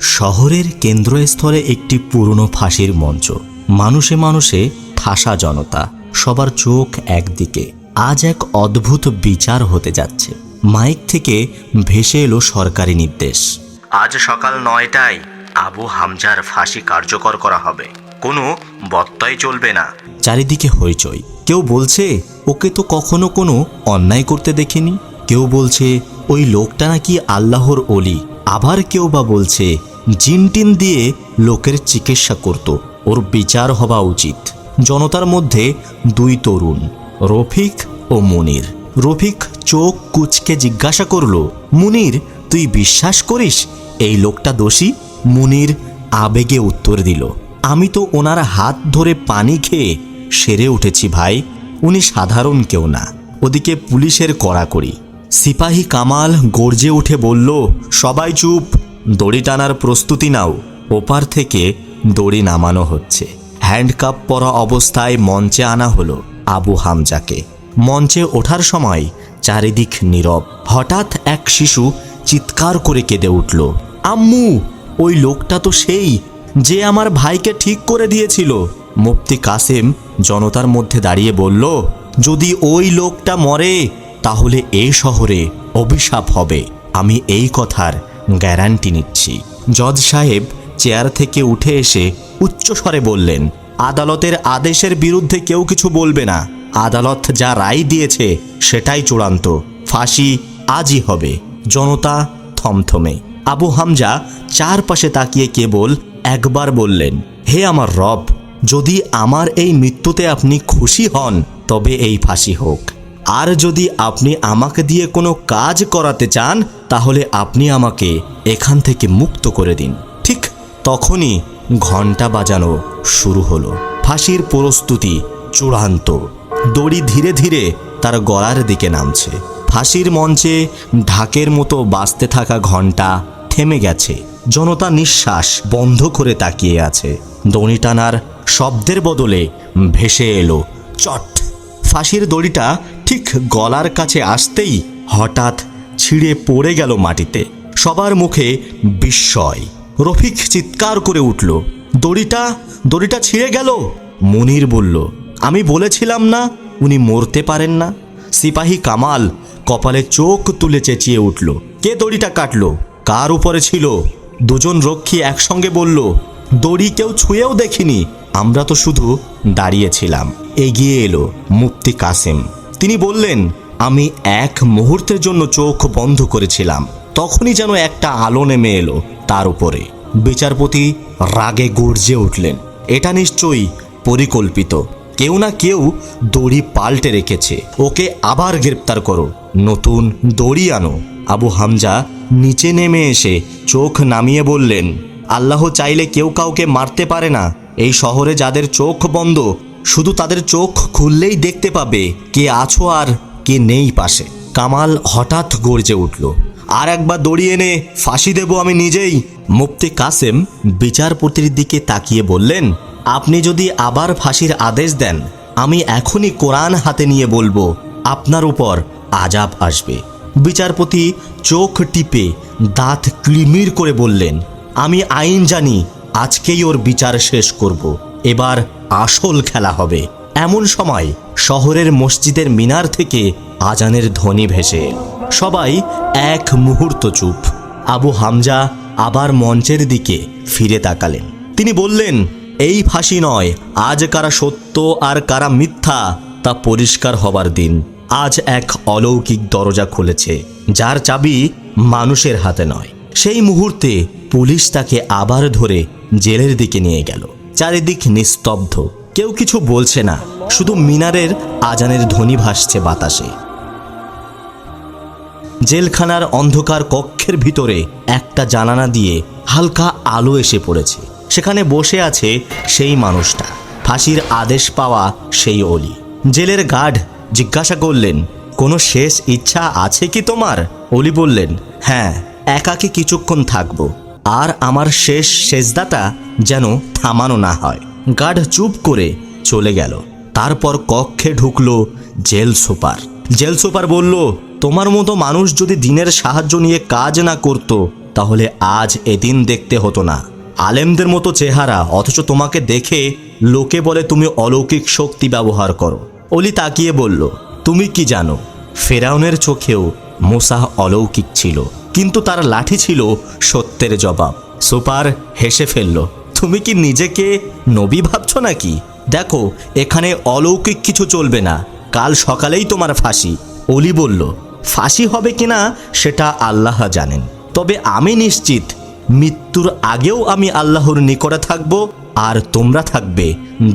শহরের কেন্দ্রস্থলে একটি পুরনো ফাঁসির মঞ্চ। মানুষে মানুষে ঠাসা জনতা, সবার চোখ একদিকে। আজ এক অদ্ভুত বিচার হতে যাচ্ছে। মাইক থেকে ভেসে এলো সরকারি নির্দেশ। আজ সকাল নয়টায় আবু হামজার ফাঁসি কার্যকর করা হবে। কোনো বত্তয় চলবে না। চারিদিকে হইচই। কেউ বলছে, ওকে তো কখনো কোনো অন্যায় করতে দেখিনি? কেউ বলছে, ওই লোকটা নাকি আল্লাহর অলি আবার কেউ বা বলছে, জিনটিন দিয়ে লোকের চিকিৎসা করত। ওর বিচার হওয়া উচিত। জনতার মধ্যে দুই তরুণ, রফিক ও মুনির। রফিক চোখ কুচকে জিজ্ঞাসা করল, মুনির, তুই বিশ্বাস করিস এই লোকটা দোষী? মুনির আবেগে উত্তর দিল, আমি তো ওনার হাত ধরে পানি খেয়ে সেরে উঠেছি ভাই, উনি সাধারণ কেউ না। ওদিকে পুলিশের কড়াকড়ি। সিপাহী কামাল গর্জে উঠে বলল, সবাই চুপ, দড়ি টানার প্রস্তুতি নাও। ওপার থেকে দড়ি নামানো হচ্ছে। হ্যান্ডকাপ পরা অবস্থায় মঞ্চে আনা হলো আবু হামজাকে। মঞ্চে ওঠার সময় চারিদিক নীরব। হঠাৎ এক শিশু চিৎকার করে কেঁদে উঠল, আম্মু, ওই লোকটা তো সেই যে আমার ভাইকে ঠিক করে দিয়েছিল। মুফতি কাসেম জনতার মধ্যে দাঁড়িয়ে বলল, যদি ওই লোকটা মরে তাহলে এই শহরে অভিশাপ হবে। আমি এই কথার গ্যারান্টি নিচ্ছি। জজ সাহেব চেয়ার থেকে উঠে এসে উচ্চস্বরে বললেন, আদালতের আদেশের বিরুদ্ধে কেউ কিছু বলবে না। আদালত যা রায় দিয়েছে সেটাই চূড়ান্ত। ফাঁসি আজই হবে। জনতা থমথমে। আবু হামজা চারপাশে তাকিয়ে কেবল একবার বললেন, হে আমার রব, যদি আমার এই মৃত্যুতে আপনি খুশি হন, তবে এই ফাঁসি হোক। আর যদি আপনি আমাকে দিয়ে কোনো কাজ করাতে চান, তাহলে আপনি আমাকে এখান থেকে মুক্ত করে দিন। ঠিক তখনই ঘণ্টা বাজানো শুরু হলো। ফাঁসির প্রস্তুতি চূড়ান্ত। দড়ি ধীরে ধীরে তার গলার দিকে নামছে। ফাঁসির মঞ্চে ঢাকের মতো বাজতে থাকা ঘণ্টা থেমে গেছে। জনতা নিঃশ্বাস বন্ধ করে তাকিয়ে আছে। দড়ি টানার শব্দের বদলে ভেসে এলো, চট। ফাঁসির দড়িটা ঠিক গলার কাছে আসতেই হঠাৎ ছিঁড়ে পড়ে গেল মাটিতে। সবার মুখে বিস্ময়। রফিক চিৎকার করে উঠল, দড়িটা দড়িটা ছিঁড়ে গেল? মুনির বলল, আমি বলেছিলাম না, উনি মরতে পারেন না। সিপাহী কামাল কপালে চোখ তুলে চেঁচিয়ে উঠল, কে দড়িটা কাটলো? কার উপরে ছিল? দুজন রক্ষী একসঙ্গে বলল, দড়ি কেউ ছুঁয়েও দেখিনি, আমরা তো শুধু দাঁড়িয়েছিলাম। এগিয়ে এলো মুফতি কাসেম। তিনি বললেন, আমি এক মুহূর্তের জন্য চোখ বন্ধ করেছিলাম। তখনই যেন একটা আলো নেমে এলো তার উপরে। বিচারপতি রাগে গর্জে উঠলেন। এটা নিশ্চয়ই পরিকল্পিত। কেউ না কেউ দড়ি পাল্টে রেখেছে। ওকে আবার গ্রেপ্তার করো। নতুন দড়ি আনো। আবু হামজা নিচে নেমে এসে চোখ নামিয়ে বললেন, আল্লাহ চাইলে কেউ কাউকে মারতে পারে না। এই শহরে যাদের চোখ বন্ধ শুধু তাদের চোখ খুললেই দেখতে পাবে কে আছো আর কে নেই পাশে। কামাল হঠাৎ গর্জে উঠল, আর একবার দড়ি এনে ফাঁসি দেব আমি নিজেই। মুফতি কাসেম বিচারপতির দিকে তাকিয়ে বললেন, আপনি যদি আবার ফাঁসির আদেশ দেন, আমি এখনই কোরআন হাতে নিয়ে বলব, আপনার উপর আজাব আসবে। বিচারপতি চোখ টিপে দাঁত কিড়মির করে বললেন, আমি আইন জানি, আজকেই ওর বিচার শেষ করব। এবার আসল খেলা হবে। এমন সময় শহরের মসজিদের মিনার থেকে আজানের ধ্বনি ভেসে। সবাই এক মুহূর্ত চুপ। আবু হামজা আবার মঞ্চের দিকে ফিরে তাকালেন। তিনি বললেন, এই ফাঁসি নয়, আজ কারা সত্য আর কারা মিথ্যা তা পরিষ্কার হবার দিন। আজ এক অলৌকিক দরজা খুলেছে, যার চাবি মানুষের হাতে নয়। সেই মুহূর্তে পুলিশ তাকে আবার ধরে জেলের দিকে নিয়ে গেল। চারিদিক নিস্তব্ধ। কেউ কিছু বলছে না, শুধু মিনারের আজানের ধ্বনি ভাসছে বাতাসে। জেলখানার অন্ধকার কক্ষের ভিতরে একটা জানানা দিয়ে হালকা আলো এসে পড়েছে। সেখানে বসে আছে সেই মানুষটা। ফাঁসির আদেশ পাওয়া সেই অলি। জেলের গার্ড জিজ্ঞাসা করলেন, কোনো শেষ ইচ্ছা আছে কি তোমার? অলি বললেন হ্যাঁ একাকে কিছুক্ষণ থাকব। আর আমার শেষ সেজদাটা যেন থামানো না হয়। গার্ড চুপ করে চলে গেল। তারপর কক্ষে ঢুকলো জেল সুপার। জেল সুপার বলল, তোমার মতো মানুষ যদি দিনের সাহায্য নিয়ে কাজ না করত, তাহলে আজ এদিন দেখতে হতো না। আলেমদের মতো চেহারা, অথচ তোমাকে দেখে লোকে বলে তুমি অলৌকিক শক্তি ব্যবহার করো। অলি তাকিয়ে বলল, তুমি কি জানো, ফেরাউনের চোখেও মোসা অলৌকিক ছিল, কিন্তু তার লাঠি ছিল সত্যের জবাব। সুপার হেসে ফেলল, তুমি কি নিজেকে নবী ভাবছ নাকি? দেখো, এখানে অলৌকিক কিছু চলবে না, কাল সকালেই তোমার ফাঁসি। অলি বলল, ফাঁসি হবে কিনা সেটা আল্লাহ জানেন। তবে আমি নিশ্চিত, মৃত্যুর আগেও আমি আল্লাহর নিকটে থাকব আর তোমরা থাকবে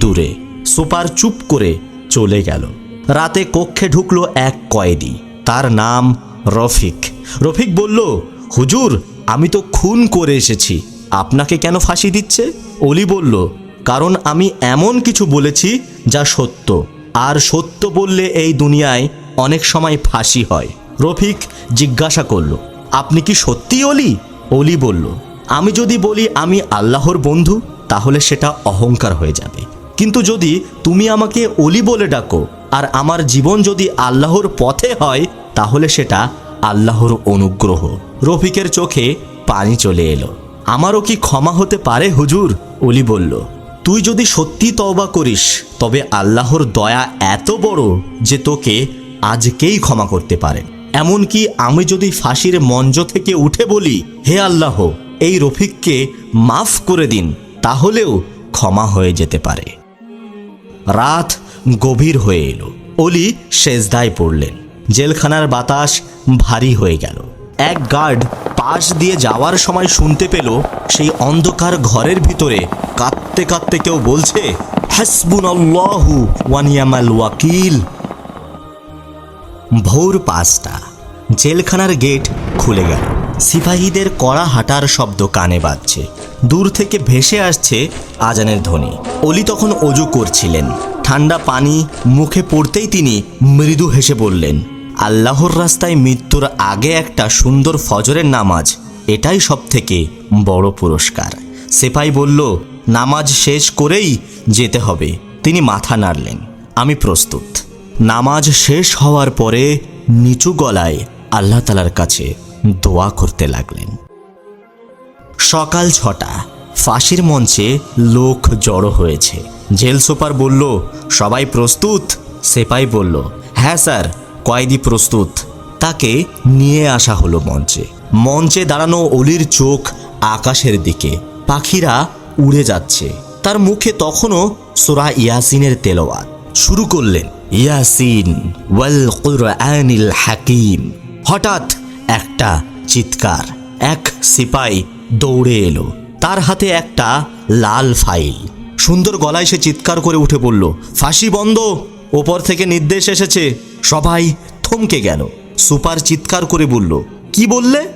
দূরে। সুপার চুপ করে চলে গেল। রাতে কক্ষে ঢুকলো এক কয়েদি, তার নাম রফিক। রফিক বলল, হুজুর, আমি তো খুন করে এসেছি। আপনাকে কেন ফাঁসি দিচ্ছে? অলি বলল, কারণ আমি এমন কিছু বলেছি যা সত্য। আর সত্য বললে এই দুনিয়ায় অনেক সময় ফাঁসি হয়। রফিক জিজ্ঞাসা করল, আপনি কি সত্যি অলি? অলি বলল, আমি যদি বলি আমি আল্লাহর বন্ধু, তাহলে সেটা অহংকার হয়ে যাবে। কিন্তু যদি তুমি আমাকে অলি বলে ডাকো আর আমার জীবন যদি আল্লাহর পথে হয়, তাহলে সেটা আল্লাহর অনুগ্রহ। রফিকের চোখে পানি চলে এলো। আমারও কি ক্ষমা হতে পারে, হুজুর? অলি বলল, তুই যদি সত্যি তওবা করিস, তবে আল্লাহর দয়া এত বড় যে তোকে আজকেই ক্ষমা করতে পারেন এমনকি আমি যদি ফাঁসির মঞ্চ থেকে উঠে বলি, হে আল্লাহ, এই রফিককে মাফ করে দিন, তাহলেও ক্ষমা হয়ে যেতে পারে। রাত গভীর হয়ে এলো। অলি সেজদায় পড়লেন। জেলখানার বাতাস ভারী হয়ে গেল। এক গার্ড পাশ দিয়ে যাওয়ার সময় শুনতে পেল সেই অন্ধকার ঘরের ভিতরে কাঁদতে কাঁদতে কেউ বলছে হাসবুন আল্লাহু ওয়ানিয়ামাল ওয়াকিল। ভোর পাঁচটা। জেলখানার গেট খুলে গেল। সিপাহীদের কড়া হাঁটার শব্দ কানে বাজছে। দূর থেকে ভেসে আসছে আজানের ধ্বনি। অলি তখন অজু করছিলেন। ঠান্ডা পানি মুখে পড়তেই তিনি মৃদু হেসে বললেন, আল্লাহর রাস্তায় মৃত্যুর আগে একটা সুন্দর ফজরের নামাজ, এটাই সব থেকে বড় পুরস্কার। সেপাই বলল, নামাজ শেষ করেই যেতে হবে। তিনি মাথা নাড়লেন, আমি প্রস্তুত। নামাজ শেষ হওয়ার পরে নিচু গলায় আল্লাহ তালার কাছে দোয়া করতে লাগলেন। সকাল ছটা ফাঁসির মঞ্চে লোক জড়ো হয়েছে। জেল সুপার বলল, সবাই প্রস্তুত? সেপাই বলল হ্যাঁ স্যার, কয়েদি প্রস্তুত। তাকে নিয়ে আসা হলো মঞ্চে। মঞ্চে দাঁড়ানো অলির চোখ আকাশের দিকে, পাখিরা উড়ে যাচ্ছে। তার মুখে তখনও সোরা ইয়াসিনের তেলাওয়াত। শুরু করলেন, ইয়াসিন ওয়াল হাকিম। হঠাৎ একটা চিৎকার, এক সিপাই দৌড়ে এলো। তার হাতে একটা লাল ফাইল। সুন্দর গলায় সে চিৎকার করে উঠে পড়ল, ফাঁসি বন্ধ, ওপর থেকে নির্দেশ এসেছে। সবাই থমকে গেল। সুপার চিৎকার করে বলল, কি বললে?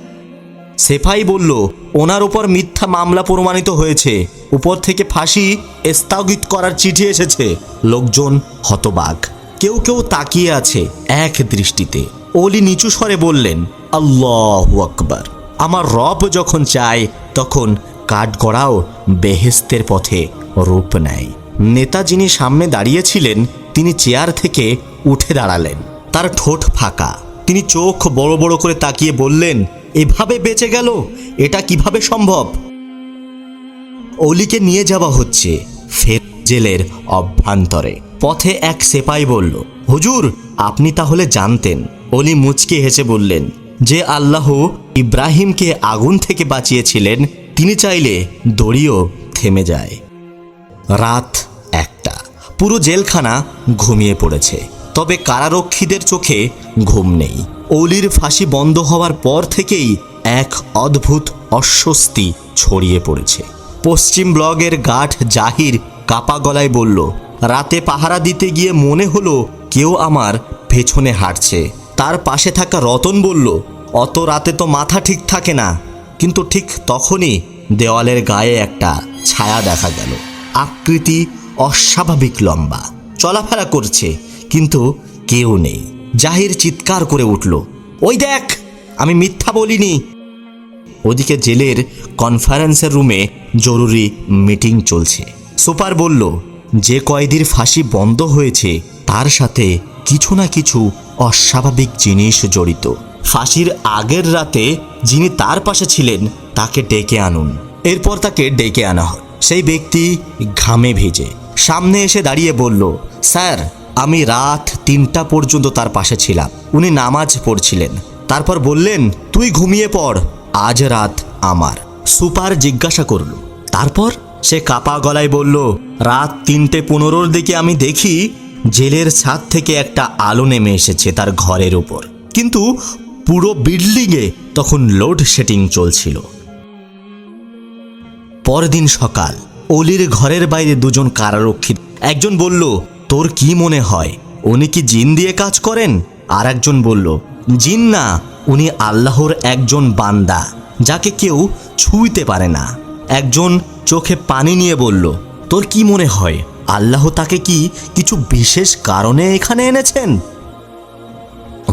সেফাই বলল, ওনার ওপর মিথ্যা মামলা প্রমাণিত হয়েছে। উপর থেকে ফাঁসি স্থগিত করার চিঠি এসেছে। লোকজন হতবাক। কেউ কেউ তাকিয়ে আছে এক দৃষ্টিতে। অলি নিচু স্বরে বললেন, আল্লাহ আকবার। আমার রব যখন চায়, তখন কাঠগড়াও বেহেস্তের পথে রূপ নেয়। নেতা যিনি সামনে দাঁড়িয়েছিলেন, তিনি চেয়ার থেকে উঠে দাঁড়ালেন। তার ঠোঁট ফাঁকা। তিনি চোখ বড় বড় করে তাকিয়ে বললেন, এভাবে বেঁচে গেল? এটা কীভাবে সম্ভব? অলিকে নিয়ে যাওয়া হচ্ছে ফের জেলের অভ্যন্তরে। পথে এক সেপাই বলল, হুজুর, আপনি তাহলে জানতেন। অলি মুচকে হেসে বললেন, যে আল্লাহ ইব্রাহিমকে আগুন থেকে বাঁচিয়েছিলেন তিনি চাইলে দড়িও থেমে যায়। রাত একটা। পুরো জেলখানা ঘুমিয়ে পড়েছে। তবে কারারক্ষীদের চোখে ঘুম নেই। অলির ফাঁসি বন্ধ হওয়ার পর থেকেই এক অদ্ভুত অস্বস্তি ছড়িয়ে পড়েছে। পশ্চিম ব্লগের গাঠ জাহির কাপা গলায় বলল, রাতে পাহারা দিতে গিয়ে মনে হলো কেউ আমার পেছনে হাঁটছে। তার পাশে থাকা রতন বলল, অত রাতে তো মাথা ঠিক থাকে না। কিন্তু ঠিক তখনই দেওয়ালের গায়ে একটা ছায়া দেখা গেল। আকৃতি অস্বাভাবিক লম্বা। চলাফেরা করছে, কিন্তু কেউ নেই। জাহির চিৎকার করে উঠল, ওই দেখ, আমি মিথ্যা বলিনি। ওদিকে জেলের কনফারেন্সের রুমে জরুরি মিটিং চলছে। সুপার বলল, যে কয়েদির ফাঁসি বন্ধ হয়েছে, তার সাথে কিছু না কিছু অস্বাভাবিক জিনিস জড়িত। ফাঁসির আগের রাতে যিনি তার পাশে ছিলেন, তাকে ডেকে আনুন। এরপর তাকে ডেকে আনা হয়। সেই ব্যক্তি ঘামে ভিজে। সামনে এসে দাঁড়িয়ে বলল, স্যার, আমি রাত তিনটা পর্যন্ত তার পাশে ছিলাম। উনি নামাজ পড়ছিলেন। তারপর বললেন, তুই ঘুমিয়ে পড়, আজ রাত আমার। সুপার জিজ্ঞাসা করল। তারপর সে কাপা গলায় বলল, রাত তিনটে পনেরোর দিকে আমি দেখি জেলের ছাদ থেকে একটা আলো নেমে এসেছে তার ঘরের উপর। কিন্তু পুরো বিল্ডিংয়ে তখন লোডশেডিং চলছিল। পরদিন সকাল, অলির ঘরের বাইরে দুজন কারারক্ষী একজন বলল, তোর কি মনে হয়, উনি কি জিন দিয়ে কাজ করেন? আর একজন বলল, জিন না, উনি আল্লাহর একজন বান্দা, যাকে কেউ ছুঁইতে পারে না। একজন চোখে পানি নিয়ে বলল, তোর কি মনে হয়, আল্লাহ তাকে কি কিছু বিশেষ কারণে এখানে এনেছেন?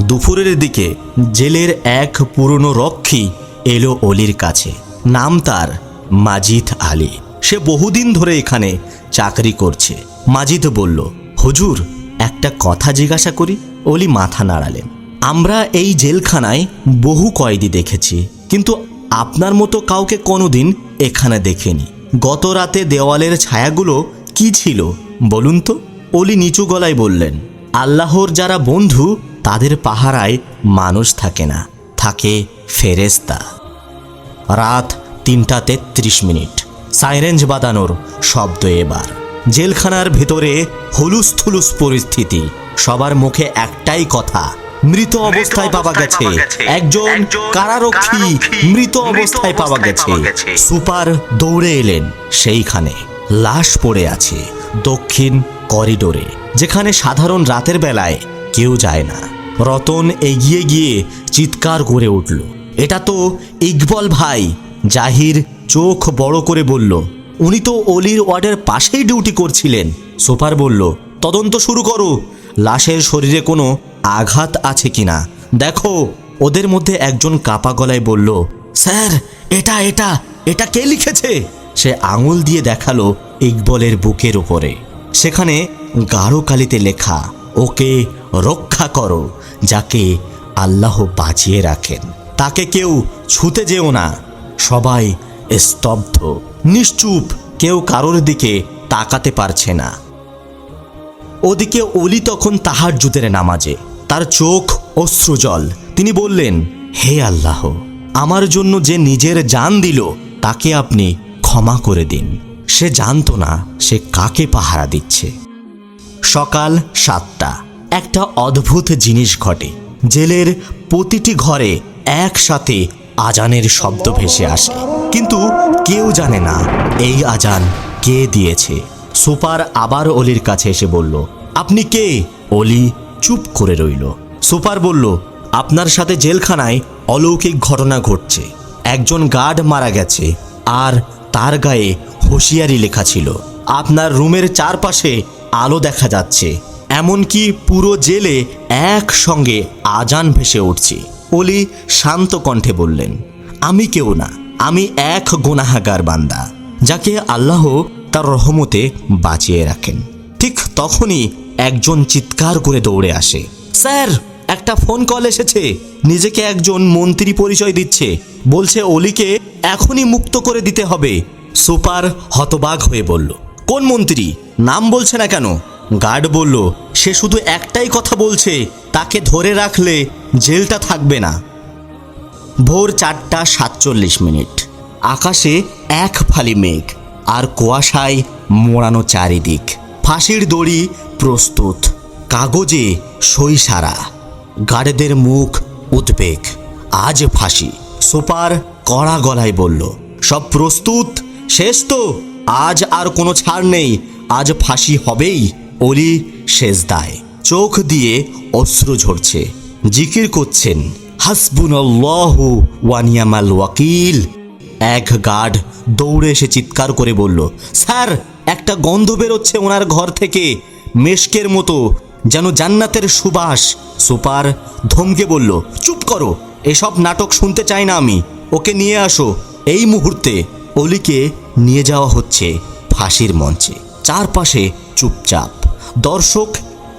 দুপুরের দিকে জেলের এক পুরনো রক্ষী এলো অলির কাছে। নাম তার মাজিদ আলী। সে বহুদিন ধরে এখানে চাকরি করছে। মাজিদ বলল, হুজুর, একটা কথা জিজ্ঞাসা করি। অলি মাথা নাড়ালেন, আমরা এই জেলখানায় বহু কয়েদি দেখেছি, কিন্তু আপনার মতো কাউকে কোনোদিন এখানে দেখেনি। গত রাতে দেওয়ালের ছায়াগুলো কি ছিল বলুন তো? অলি নিচু গলায় বললেন, আল্লাহর যারা বন্ধু তাদের পাহারায় মানুষ থাকে না থাকে ফেরেস্তা রাত তিনটা তেত্রিশ মিনিট। সাইরেঞ্জ বাদানোর শব্দ এবার। জেলখানার ভেতরে হুলুস থুলুস পরিস্থিতি। সবার মুখে একটাই কথা মৃত অবস্থায় পাওয়া গেছে। একজন কারারক্ষী মৃত অবস্থায় পাওয়া গেছে। সুপার দৌড়ে এলেন। সেইখানে লাশ পড়ে আছে দক্ষিণ করিডোরে যেখানে সাধারণ রাতের বেলায় কেউ যায় না। রতন এগিয়ে গিয়ে চিৎকার করে উঠল। এটা তো ইকবল ভাই। জাহির চোখ বড় করে বলল। উনি তো অলির ওয়ার্ডের পাশেই ডিউটি করছিলেন। সুপার বলল, তদন্ত শুরু করো। লাশের শরীরে কোনো আঘাত আছে কিনা দেখো, ওদের মধ্যে একজন কাপা গলায় বলল, স্যার, এটা এটা এটা কে লিখেছে? সে আঙুল দিয়ে দেখাল ইকবলের বুকের উপরে। সেখানে গাঢ় কালিতে লেখা ওকে রক্ষা করো, যাকে আল্লাহ বাঁচিয়ে রাখেন। তাকে কেউ ছুতে যেও না। সবাই স্তব্ধ। নিশ্চুপ কেউ কারোর দিকে তাকাতে পারছে না। ওদিকে অলি তখন তাহার জুতের নামাজে। তার চোখ অশ্রুজল তিনি বললেন, হে আল্লাহ, আমার জন্য যে নিজের জান দিল, তাকে আপনি ক্ষমা করে দিন। সে জানতো না সে কাকে পাহারা দিচ্ছে। সকাল সাতটা। একটা অদ্ভুত জিনিস ঘটে। জেলের প্রতিটি ঘরে একসাথে আজানের শব্দ ভেসে আসে। কিন্তু কেউ জানে না এই আজান কে দিয়েছে। সুপার আবার অলির কাছে এসে বলল, আপনি কে? অলি চুপ করে রইল। সুপার বলল, আপনার সাথে জেলখানায় অলৌকিক ঘটনা ঘটছে। একজন গার্ড মারা গেছে আর তার গায়ে হুঁশিয়ারি লেখা ছিল। আপনার রুমের চারপাশে আলো দেখা যাচ্ছে। এমনকি পুরো জেলে একসঙ্গে আজান ভেসে উঠছে। অলি শান্ত কণ্ঠে বললেন, আমি কেউ না, আমি এক গোনাহাগার বান্দা, যাকে আল্লাহ তার রহমতে বাঁচিয়ে রাখেন। ঠিক তখনই একজন চিৎকার করে দৌড়ে আসে, স্যার, একটা ফোন কল এসেছে, নিজেকে একজন মন্ত্রী পরিচয় দিচ্ছে, বলছে অলিকে এখনই মুক্ত করে দিতে হবে। সুপার হতবাক হয়ে বলল কোন মন্ত্রী? নাম বলছে না কেন? গার্ড বলল, সে শুধু একটাই কথা বলছে, তাকে ধরে রাখলে জেলটা থাকবে না। ভোর চারটা সাতচল্লিশ মিনিট। আকাশে এক ফালি মেঘ, আর কুয়াশায় মোড়ানো চারিদিক। ফাঁসির দড়ি প্রস্তুত, কাগজে সই সারা গার্ডদের মুখ উদ্বেগ, আজ ফাঁসি। সুপার কড়া গলায় বলল, সব প্রস্তুত? শেষ তো? আজ আর কোনো ছাড় নেই, আজ ফাঁসি হবেই, অলি দায় চোখ দিয়ে অশ্রু ঝরছে, জিকির করছেন, হাসবুনাল্লাহু ওয়ানিয়ামাল ওয়াকিল। এক গার্ড দৌড়ে এসে চিৎকার করে বলল, স্যার, একটা গন্ধ বেরোচ্ছে ওনার ঘর থেকে। মেশকের মতো যেন জান্নাতের সুবাস। সুপার ধমকে বলল, চুপ করো, এসব নাটক শুনতে চাই না আমি। ওকে নিয়ে আসো। এই মুহূর্তে অলিকে নিয়ে যাওয়া হচ্ছে ফাঁসির মঞ্চে। চারপাশে চুপচাপ। দর্শক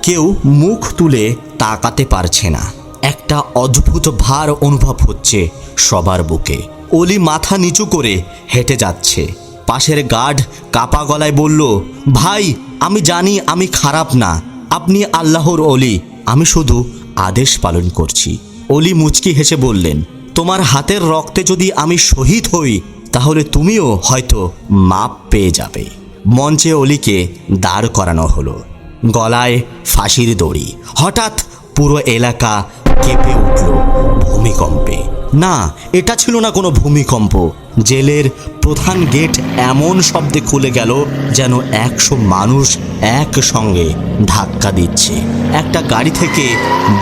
কেউ মুখ তুলে তাকাতে পারছে না। একটা অদ্ভুত ভার অনুভব হচ্ছে সবার বুকে। অলি মাথা নিচু করে হেঁটে যাচ্ছে। পাশের গার্ড কাপা গলায় বলল, ভাই, আমি জানি আমি খারাপ না। আপনি আল্লাহর অলি। আমি শুধু আদেশ পালন করছি। অলি মুচকি হেসে বললেন, তোমার হাতের রক্তে যদি আমি শহীদ হই তাহলে তুমিও হয়তো মাপ পেয়ে যাবে। মঞ্চে অলিকে দাঁড় করানো হলো। গলায় ফাঁসির দড়ি। হঠাৎ পুরো এলাকা কেঁপে উঠল ভূমিকম্পে। না, এটা ছিল না কোনো ভূমিকম্প। জেলের প্রধান গেট এমন শব্দে খুলে গেল যেন একশো মানুষ একসঙ্গে ধাক্কা দিচ্ছে। একটা গাড়ি থেকে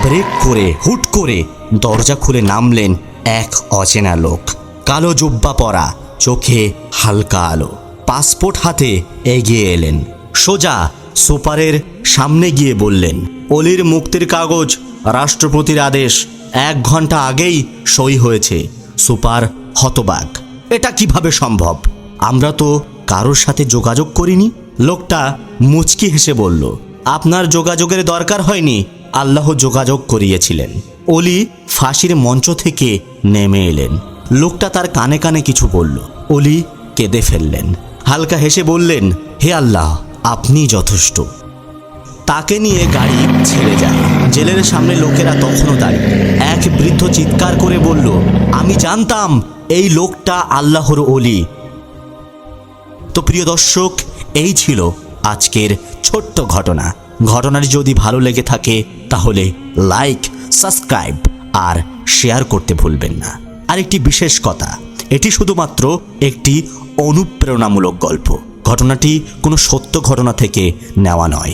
ব্রেক করে, হুট করে দরজা খুলে নামলেন এক অচেনা লোক। কালো জুব্বা পরা, চোখে হালকা আলো। পাসপোর্ট হাতে এগিয়ে এলেন। সোজা সুপারের সামনে গিয়ে বললেন, অলির মুক্তির কাগজ রাষ্ট্রপতির আদেশ এক ঘণ্টা আগেই সই হয়েছে। সুপার হতবাক, এটা কীভাবে সম্ভব? আমরা তো কারোর সাথে যোগাযোগ করিনি। লোকটা মুচকি হেসে বলল, আপনার যোগাযোগের দরকার হয়নি, আল্লাহ যোগাযোগ করিয়েছিলেন। অলি ফাঁসির মঞ্চ থেকে নেমে এলেন। লোকটা তার কানে কানে কিছু বলল। অলি কেঁদে ফেললেন। হালকা হেসে বললেন, হে আল্লাহ, আপনি যথেষ্ট। তাকে নিয়ে গাড়ি ছেড়ে যায় জেলের সামনে লোকেরা তখনও দাঁড়িয়ে এক বৃদ্ধ চিৎকার করে বলল, আমি জানতাম এই লোকটা আল্লাহর অলি। তো প্রিয় দর্শক, এই ছিল আজকের ছোট্ট ঘটনা। ঘটনাটি যদি ভালো লেগে থাকে, তাহলে লাইক, সাবস্ক্রাইব আর শেয়ার করতে ভুলবেন না। আর একটি বিশেষ কথা, এটি শুধুমাত্র একটি অনুপ্রেরণামূলক গল্প। ঘটনাটি কোনো সত্য ঘটনা থেকে নেওয়া নয়।